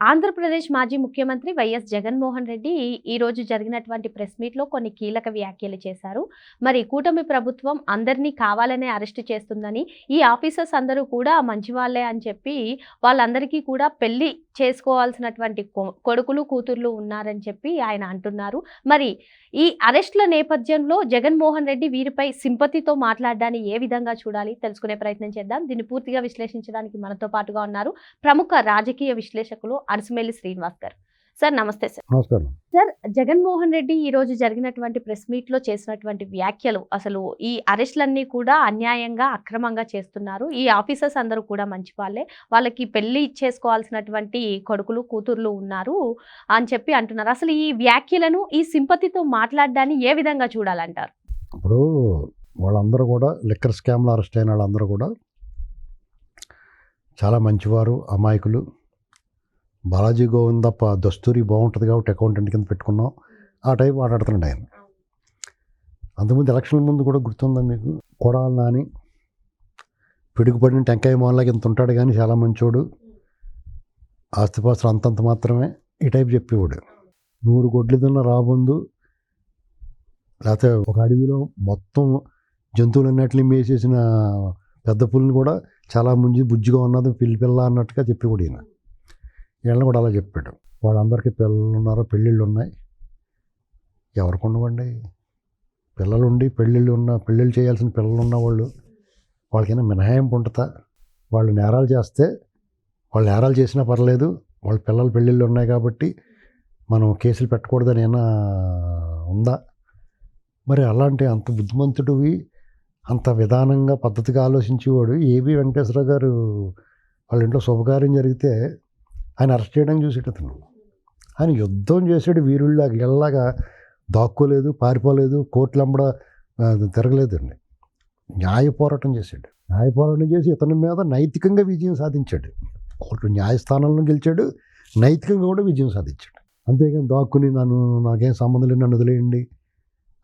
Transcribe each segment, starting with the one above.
Andhra Pradesh మాజీ ముఖ్యమంత్రి YS Jaganmohan Reddy ఈరోజు జరిగినటువంటి ప్రెస్ మీట్లో కొన్ని కీలక వ్యాఖ్యలు చేశారు. మరి కూటమి ప్రభుత్వం అందరినీ కావాలనే అరెస్ట్ చేస్తుందని ఈ ఆఫీసర్స్ అందరూ కూడా మంచి వాళ్ళే అని చెప్పి వాళ్ళందరికీ కూడా పెళ్ళి చేసుకోవాల్సినటువంటి కొ- కొడుకులు కూతుర్లు ఉన్నారని చెప్పి ఆయన అంటున్నారు. మరి ఈ అరెస్టుల నేపథ్యంలో జగన్మోహన్ రెడ్డి వీరిపై సింపతితో మాట్లాడడాన్ని ఏ విధంగా చూడాలి తెలుసుకునే ప్రయత్నం చేద్దాం. దీన్ని పూర్తిగా విశ్లేషించడానికి మనతో పాటుగా ఉన్నారు ప్రముఖ రాజకీయ విశ్లేషకులు అరసమెల్లి శ్రీనివాస్ గారు. సార్ నమస్తే సార్. నమస్కారం. సార్ జగన్మోహన్ రెడ్డి ఈ రోజు జరిగినటువంటి ప్రెస్ మీట్లో చేసినటువంటి వ్యాఖ్యలు అసలు ఈ అరెస్టులన్నీ కూడా అన్యాయంగా అక్రమంగా చేస్తున్నారు. ఈ ఆఫీసర్స్ అందరూ కూడా మంచి వాళ్ళే. వాళ్ళకి పెళ్ళి చేసుకోవాల్సినటువంటి కొడుకులు కూతుర్లు ఉన్నారు అని చెప్పి అంటున్నారు. అసలు ఈ వ్యాఖ్యలను ఈ సింపతితో మాట్లాడడాన్ని ఏ విధంగా చూడాలంటారు? ఇప్పుడు వాళ్ళందరూ కూడా లిక్కర్ స్కామ్లో అరెస్ట్ అయిన వాళ్ళందరూ కూడా చాలా మంచివారు అమాయకులు. బాలాజీ గోవిందప్ప దస్తూరి బాగుంటుంది కాబట్టి అకౌంటెంట్ కింద పెట్టుకున్నాం. ఆ టైప్ మాట్లాడుతున్నాడు ఆయన. అంతకుముందు ఎలక్షన్ ముందు కూడా గుర్తుందా మీకు? కూడా నాని. పిడుగుపడిన టెంకాయ మోహన్లాగా ఇంత ఉంటాడు కానీ చాలా మంచోడు. ఆస్తిపాస్తులు అంతంత మాత్రమే. ఈ టైప్ చెప్పేవాడు. నూరు గొడ్లు తిన్న రాబందు. లేకపోతే ఒక అడవిలో మొత్తం జంతువులన్నిటిని మేసేసిన పెద్ద పుల్ని కూడా చాలా ముందు బుజ్జిగా ఉన్నది పిల్లి పిల్ల అన్నట్టుగా చెప్పేవాడు ఈయన. వీళ్ళని కూడా అలా చెప్పాడు. వాళ్ళందరికీ పిల్లలు ఉన్నారో? పెళ్ళిళ్ళు ఉన్నాయి. ఎవరికి ఉండవండి పిల్లలు ఉండి పెళ్ళిళ్ళు ఉన్న పెళ్ళిళ్ళు చేయాల్సిన పిల్లలు ఉన్న వాళ్ళు వాళ్ళకైనా మినహాయింపు ఉంటుందా? వాళ్ళు నేరాలు చేస్తే వాళ్ళు నేరాలు చేసినా పర్లేదు. వాళ్ళ పిల్లల పెళ్ళిళ్ళు ఉన్నాయి కాబట్టి మనం కేసులు పెట్టకూడదని ఏమైనా ఉందా? మరి అలాంటి అంత బుద్ధిమంతుడివి అంత విధానంగా పద్ధతిగా ఆలోచించేవాడు ఏబి వెంకటేశ్వర గారు వాళ్ళ ఇంట్లో శుభకార్యం జరిగితే ఆయన అరెస్ట్ చేయడానికి చూసేటతను ఆయన యుద్ధం చేసాడు వీరుల్లాగా ఎల్లాగా దాక్కోలేదు పారిపోలేదు కోర్టులంబడ తిరగలేదండి. న్యాయ పోరాటం చేశాడు న్యాయ పోరాటం చేసి ఇతని మీద నైతికంగా విజయం సాధించాడు. కోర్టు న్యాయస్థానంలో గెలిచాడు నైతికంగా కూడా విజయం సాధించాడు. అంతేకాని దాక్కుని నన్ను నాకేం సంబంధం లేదు నన్ను వదిలేయండి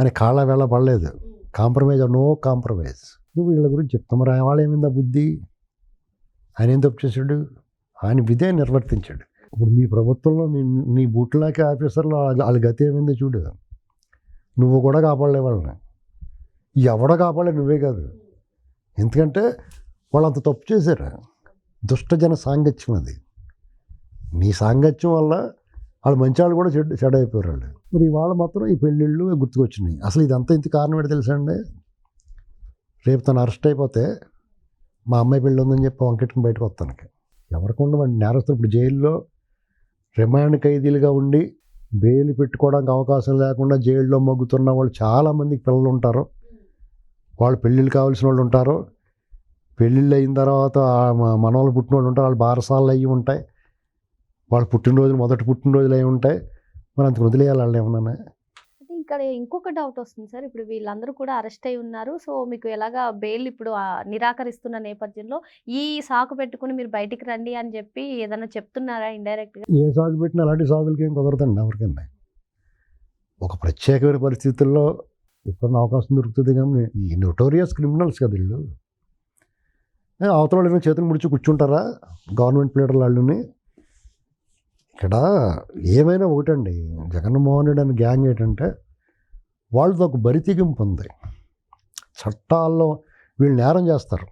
అని కాళ్ళ వేళ పడలేదు. Compromise no compromise. నువ్వు వీళ్ళ గురించి చెప్తాం మరి వాళ్ళు ఏమైందా బుద్ధి? ఆయన ఏం తప్పు చేశాడు? ఆయన విధే నిర్వర్తించాడు. ఇప్పుడు మీ ప్రభుత్వంలో మీ నీ బూట్లాకే ఆఫీసర్లు వాళ్ళ- గతి ఏమైందో చూడు. నువ్వు కూడా కాపాడలే వాళ్ళని. ఎవడ కాపాడలే నువ్వే కాదు. ఎందుకంటే వాళ్ళు అంత తప్పు చేశారు. దుష్టజన సాంగత్యం అది. నీ సాంగత్యం వల్ల వాళ్ళు మంచి వాళ్ళు కూడా చెడు చెడ అయిపోయారు వాళ్ళు. మరి వాళ్ళు మాత్రం ఈ పెళ్ళిళ్ళు గుర్తుకొచ్చినాయి. అసలు ఇదంతా ఇంత కారణం ఏంటి తెలుసా అండి? రేపు తను అరెస్ట్ అయిపోతే మా అమ్మాయి పెళ్ళి ఉందని చెప్పి వంకెట్ని బయటకు వస్తానికి. ఎవరికి ఉండమండి నేరస్తులు ఇప్పుడు జైల్లో రిమాండ్ ఖైదీలుగా ఉండి బెయిల్ పెట్టుకోవడానికి అవకాశం లేకుండా జైల్లో మగ్గుతున్న వాళ్ళు చాలామందికి పిల్లలు ఉంటారు. వాళ్ళు పెళ్ళిళ్ళు కావాల్సిన వాళ్ళు ఉంటారు. పెళ్ళిళ్ళు అయిన తర్వాత మనవాళ్ళు పుట్టిన వాళ్ళు ఉంటారు. వాళ్ళు బారసాలు అయ్యి ఉంటాయి. వాళ్ళ పుట్టినరోజులు మొదటి పుట్టినరోజులు అయి ఉంటాయి. మరి అంతకు వదిలేయాలి వాళ్ళు ఏమన్నా? ఇక్కడ ఇంకొక డౌట్ వస్తుంది సార్. ఇప్పుడు వీళ్ళందరూ కూడా అరెస్ట్ అయి ఉన్నారు. సో మీకు ఎలాగా బెయిల్ ఇప్పుడు నిరాకరిస్తున్న నేపథ్యంలో ఈ సాకు పెట్టుకుని మీరు బయటికి రండి అని చెప్పి ఏదైనా చెప్తున్నారా ఇండైరెక్ట్గా ఏ సాగు పెట్టినా అలాంటి సాగులకి ఏం కుదరదండి ఎవరికన్నా ఒక ప్రత్యేకమైన పరిస్థితుల్లో ఎప్పుడన్నా అవకాశం దొరుకుతుంది కానీ ఈ నోటోరియస్ క్రిమినల్స్ కదా వీళ్ళు. అవతల వాళ్ళు చేతులు ముడిచి కూర్చుంటారా? గవర్నమెంట్ లీడర్ల వాళ్ళని. ఇక్కడ ఏమైనా ఒకటండి. జగన్మోహన్ రెడ్డి అని గ్యాంగ్ ఏంటంటే వాళ్ళతో ఒక బరితెగింపు ఉంది. చట్టాల్లో వీళ్ళు నేరం చేస్తారు.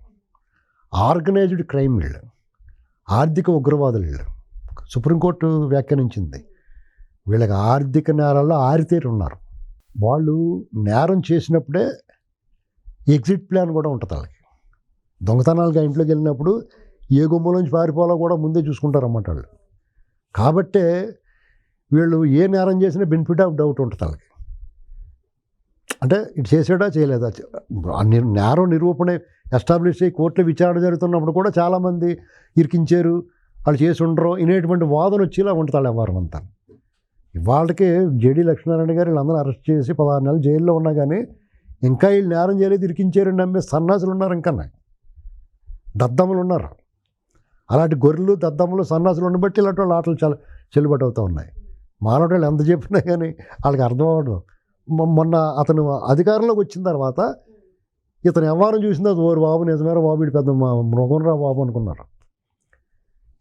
ఆర్గనైజ్డ్ క్రైమ్ వీళ్ళు. ఆర్థిక ఉగ్రవాదులు వీళ్ళు. సుప్రీంకోర్టు వ్యాఖ్యానించింది. వీళ్ళకి ఆర్థిక నేరాల్లో ఆరితేరు ఉన్నారు. వాళ్ళు నేరం చేసినప్పుడే ఎగ్జిట్ ప్లాన్ కూడా ఉంటుంది వాళ్ళకి. దొంగతనాలుగా ఇంట్లోకి వెళ్ళినప్పుడు ఏ గుమ్మలోంచి పారిపోవాలో కూడా ముందే చూసుకుంటారు అన్నమాట వాళ్ళు. కాబట్టే వీళ్ళు ఏ నేరం చేసినా బెనిఫిట్ ఆఫ్ డౌట్ ఉంటుంది వాళ్ళకి. అంటే ఇటు చేసాడా చేయలేదా? ఆ నేరం నిరూపణ ఎస్టాబ్లిష్ అయ్యి కోర్టులో విచారణ జరుగుతున్నప్పుడు కూడా చాలామంది ఇరికించారు. వాళ్ళు చేసి ఉండరు. ఇనేటువంటి వాదన వచ్చేలా ఉంటుంది వ్యవహారం అంతా. ఇవాళకి జేడీ లక్ష్మీనారాయణ గారు వీళ్ళందరూ అరెస్ట్ చేసి పదహారు నెలలు జైల్లో ఉన్నా కానీ ఇంకా వీళ్ళు నేరం చేయలేదు ఇరికించారు నమ్మే సన్నాసులు ఉన్నారు ఇంకా దద్దమ్మలు ఉన్నారు. అలాంటి గొర్రెలు దద్దమ్మలు సన్నాసులు ఉండబట్టి ఇలాంటి వాళ్ళు ఆటలు చాలా చెల్లుబాటు అవుతూ ఉన్నాయి. మానవుడు వాళ్ళు ఎంత చెప్పినా కానీ వాళ్ళకి అర్థం అవ్వడం మొన్న అతను అధికారంలోకి వచ్చిన తర్వాత ఇతను వ్యవహారం చూసిన అది ఓరు బాబు నిజమేరా బాబు ఇటు పెద్ద మా మృగంరా బాబు అనుకున్నారు.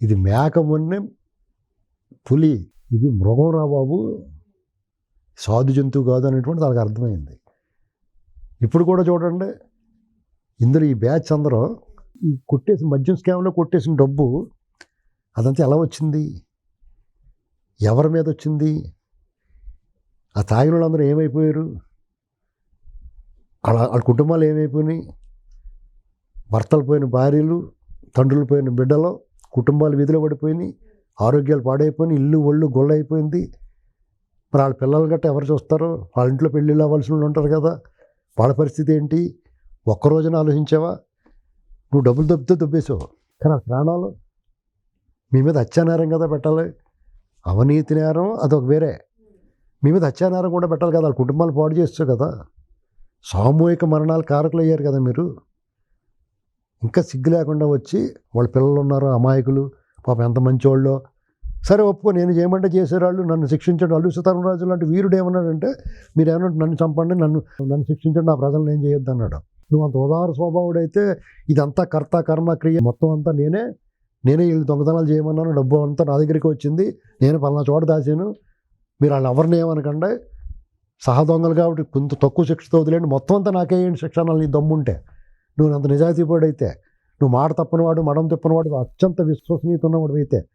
ఇది మేక మొన్నే పులి ఇది మృగం బాబు సాధు జంతువు కాదు అనేటువంటి వాళ్ళకి అర్థమైంది. ఇప్పుడు కూడా చూడండి ఇందులో ఈ బ్యాచ్ అందరూ ఈ కొట్టేసిన మద్యం స్కామ్లో కొట్టేసిన డబ్బు అదంతా ఎలా వచ్చింది? ఎవరి మీద వచ్చింది? ఆ తాగిన వాళ్ళందరూ ఏమైపోయారు? వాళ్ళ వాళ్ళ కుటుంబాలు ఏమైపోయినాయి? భర్తలు పోయిన భార్యలు తండ్రులు పోయిన బిడ్డలు కుటుంబాలు విధిలో పడిపోయినాయి ఆరోగ్యాలు పాడైపోయినాయి ఇల్లు ఒళ్ళు గొల్ల అయిపోయింది మరి వాళ్ళ పిల్లలు గట్ట ఎవరు చూస్తారు? వాళ్ళ ఇంట్లో పెళ్ళిళ్ళు అవ్వాల్సిన వాళ్ళు ఉంటారు కదా. వాళ్ళ పరిస్థితి ఏంటి? ఒక్క రోజున ఆలోచించావా? నువ్వు డబ్బులు దొబ్బితే దొబ్బేసావు. కానీ ఆ ప్రాణాలు మీ మీద హత్యానేరం కదా పెట్టాలి. అవినీతి నేరం అదొక వేరే. మీ మీద హత్యానేరం కూడా పెట్టాలి కదా వాళ్ళ కుటుంబాలు పాడు చేస్తారు కదా. సామూహిక మరణాలు కారకులు అయ్యారు కదా మీరు. ఇంకా సిగ్గు లేకుండా వచ్చి వాళ్ళ పిల్లలు ఉన్నారు అమాయకులు పాపం ఎంత మంచివాళ్ళు సరే ఒప్పుకో నేను చేయమంటే చేసేవాళ్ళు నన్ను శిక్షించండి అల్లు సీతారామరాజు లాంటి వీరుడు ఏమన్నాడంటే మీరు ఏమన్నా నన్ను చంపండి నన్ను నన్ను శిక్షించండి నా ప్రజలను ఏం చేయొద్దు అన్నాడు. నువ్వు అంత ఉదార స్వభావుడైతే ఇదంతా కర్త కర్మ క్రియ మొత్తం అంతా నేనే నేనే వీళ్ళు దొంగతనాలు చేయమన్నాను డబ్బు అంతా నా దగ్గరికి వచ్చింది నేను పలానా చోట దాచాను మీరు వాళ్ళు ఎవరిని ఏమనకండి? సహా దొంగలు కాబట్టి కొంత తక్కువ శిక్షతో వదిలేండి మొత్తం అంతా నాకేయండి శిక్ష నీ దమ్ముంటే నువ్వు అంత నిజాయితీపడైతే నువ్వు మాట తప్పనివాడు మడం తప్పనివాడు అత్యంత విశ్వసనీయత ఉన్నవాడు అయితే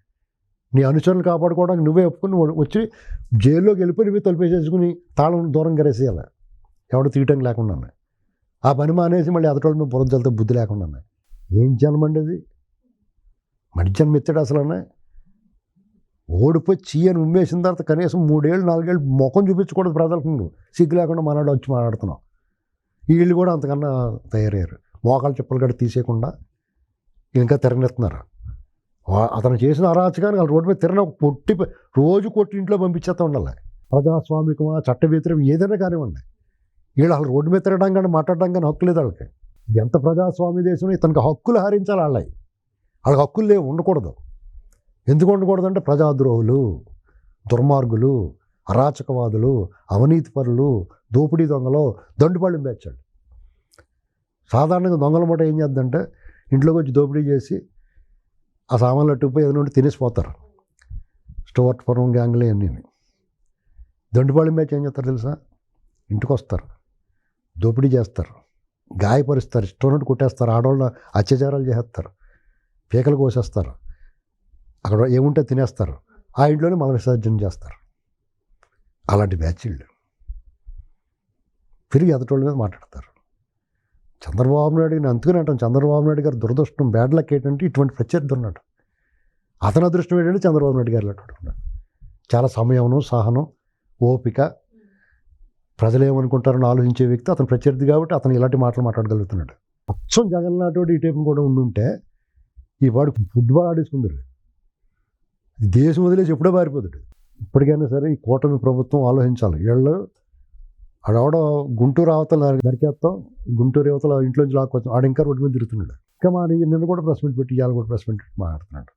నీ అనుచరులు కాపాడుకోవడానికి నువ్వే ఒప్పుకుని వచ్చి జైల్లోకి వెళ్ళిపోయి నువ్వే తలుపేసేసుకుని తాళం దూరం గరేసేయాలి ఎవడు తీయటం లేకుండా ఆ పని మానేసి మళ్ళీ అదటోళ్ళ మీద బురద బుద్ధి లేకుండా ఏం జన్మండి అది మడి జన్మ ఇచ్చాడు అసలు ఓడిపోయి చీయని ఉమ్మేసిన తర్వాత కనీసం మూడేళ్ళు నాలుగేళ్ళు ముఖం చూపించకూడదు ప్రజలకు. నువ్వు సిగ్గు లేకుండా మనవాడు వచ్చి మాట్లాడుతున్నావు వీళ్ళు కూడా అంతకన్నా తయారయ్యారు. మోకాలు చెప్పులు గడి తీసేయకుండా ఇంకా తిరగనెత్తున్నారు అతను చేసిన అరాచకాన్ని వాళ్ళు రోడ్డు మీద తిరగ పొట్టి రోజు కొట్టి ఇంట్లో పంపించేస్తా ఉండాలి. ప్రజాస్వామికమా చట్ట వ్యతిరేకం ఏదైనా కానివ్వండి. వీళ్ళు వాళ్ళు రోడ్డు మీద తిరగడం కానీ మాట్లాడడం కానీ హక్కు లేదు వాళ్ళకి. ఎంత ప్రజాస్వామ్య దేశం ఇతనికి హక్కులు హరించాలి వాళ్ళవి వాళ్ళకి హక్కులు లేవు ఉండకూడదు. ఎందుకు ఉండకూడదు అంటే ప్రజాద్రోహులు దుర్మార్గులు అరాచకవాదులు అవినీతిపరులు దోపిడీ దొంగలు దండుపళ్ళు పేర్చాడు సాధారణంగా దొంగల మూట ఏం చేద్దంటే ఇంట్లోకి వచ్చి దోపిడీ చేసి ఆ సామాన్లు అట్టుకుపోయి ఏదైనా ఉంటే తినేసిపోతారు. స్టోర్ పురం గ్యాంగ్లే అన్నీ దండుపాళెం మ్యాచ్ ఏం చేస్తారు తెలుసా? ఇంటికి వస్తారు దోపిడీ చేస్తారు. గాయపరుస్తారు. ఇష్టం కొట్టేస్తారు. ఆడవాళ్ళు అత్యాచారాలు చేస్తారు పీకలు కోసేస్తారు. అక్కడ ఏముంటే తినేస్తారు. ఆ ఇంట్లోనే మల విసర్జన చేస్తారు. అలాంటి బ్యాచ్లు తిరిగి ఎదటోళ్ళ మీద మాట్లాడతారు. చంద్రబాబు నాయుడు నేను అందుకని అంటాను చంద్రబాబు నాయుడు గారు దురదృష్టం బ్యాడ్ లక్ ఏంటంటే ఇటువంటి ప్రత్యర్థి ఉన్నాడు. అతని అదృష్టం ఏంటంటే చంద్రబాబు నాయుడు గారు అటువంటి ఉన్నాడు. చాలా సమయమును సహనం ఓపిక. ప్రజలు ఏమనుకుంటారని ఆలోచించే వ్యక్తి అతను ప్రత్యర్థి కాబట్టి అతను ఇలాంటి మాటలు మాట్లాడగలుగుతున్నాడు. మొత్తం జగన్ ఈ టైపు కూడా ఉండుంటే ఈ వాడు ఫుట్బాల్ ఆడేసుకుందరు. దేశం వదిలేసి ఎప్పుడో పారిపోతాడు ఇప్పటికైనా సరే ఈ కూటమి ప్రభుత్వం ఆలోచించాలి. వీళ్ళు ఆడవాడ గుంటూరు అవతల నరికేస్తాం. గుంటూరు అవతల ఇంట్లోంచి లాక్కొచ్చాం ఆడ ఇంకా రోడ్డు మీద తిరుగుతున్నాడు. ఇంకా మా నిన్న కూడా ప్రెస్ మీట్ పెట్టి ఇవాళ కూడా ప్రెస్ మీట్ పెట్టి మాట్లాడుతున్నాడు.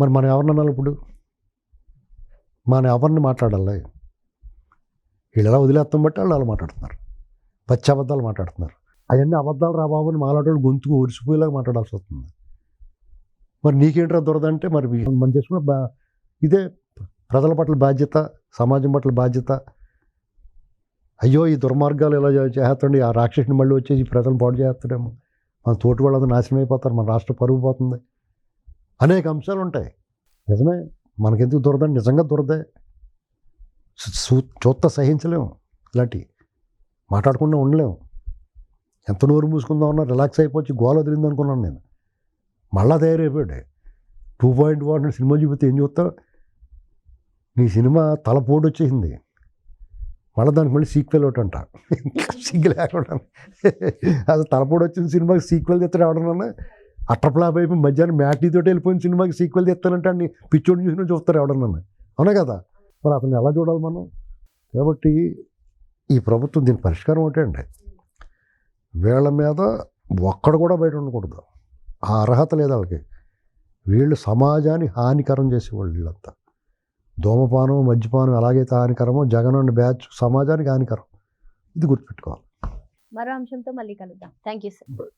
మరి మనం ఎవరినన్నాలి ఇప్పుడు? మన ఎవరిని మాట్లాడాలి? వీళ్ళు ఎలా వదిలేస్తాం బట్టి వాళ్ళు అలా మాట్లాడుతున్నారు. పచ్చి అబద్ధాలు మాట్లాడుతున్నారు. అవన్నీ అబద్ధాలు రాబాబు అని మాట్లాడేవాళ్ళు గొంతుకు ఒరిసిపోయేలాగా మాట్లాడాల్సి వస్తుంది. మరి నీకేంట్రా దొరదంటే మరి మనం చేసుకున్న బా ఇదే ప్రజల పట్ల బాధ్యత సమాజం పట్ల బాధ్యత. అయ్యో ఈ దుర్మార్గాలు ఇలా చేస్తుండే. ఆ రాక్షసుని మళ్ళీ వచ్చేసి ప్రజలు ప్రజలను పాడు చేస్తాడేమో. మన తోటి వాళ్ళందరూ నాశనం అయిపోతారు. మన రాష్ట్ర పరుగు పోతుంది. అనేక అంశాలు ఉంటాయి. నిజమే. మనకెందుకు దొరదండి నిజంగా దొరదే? చూ- సహించలేము. ఇలాంటివి మాట్లాడకుండా ఉండలేము. ఎంత నోరు మూసుకుందామన్నా రిలాక్స్ అయిపోయి గోల వదిలింది అనుకున్నాను నేను. మళ్ళా తయారైపోయాడు. టూ పాయింట్ వన్ సినిమా చూపితే ఏం చూస్తావు? నీ సినిమా తలపోటు వచ్చేసింది మళ్ళీ దానికి మళ్ళీ సీక్వెల్ ఒకటి అంట. సిగ్గు లేకుండా. అది తలపోటు వచ్చిన సినిమాకి సీక్వెల్ తెస్తాడు ఎవడన్నా అట్టప్లాప్ అయిపోయి మధ్యాహ్నం మ్యాటీతో వెళ్ళిపోయిన సినిమాకి సీక్వెల్ తెస్తానంటే అన్ని పిచ్చోడిని చూసిన చూస్తారు ఎవడన్నా అవునా కదా? మరి అతను ఎలా చూడాలి మనం? కాబట్టి ఈ ప్రభుత్వం దీని పరిష్కారం ఒకటే అండి. వీళ్ళ మీద ఒక్కడు కూడా బయట ఉండకూడదు. ఆ అర్హత లేదు వాళ్ళకి వీళ్ళు సమాజాన్ని హానికరం చేసేవాళ్ళు వీళ్ళంతా. ధూమపానం మద్యపానం ఎలాగైతే హానికరమో జగన్ అండ్ బ్యాచ్ సమాజానికి హానికరం. ఇది గుర్తుపెట్టుకోవాలి. మరో అంశంతో మళ్ళీ కలుద్దాం. Thank you sir.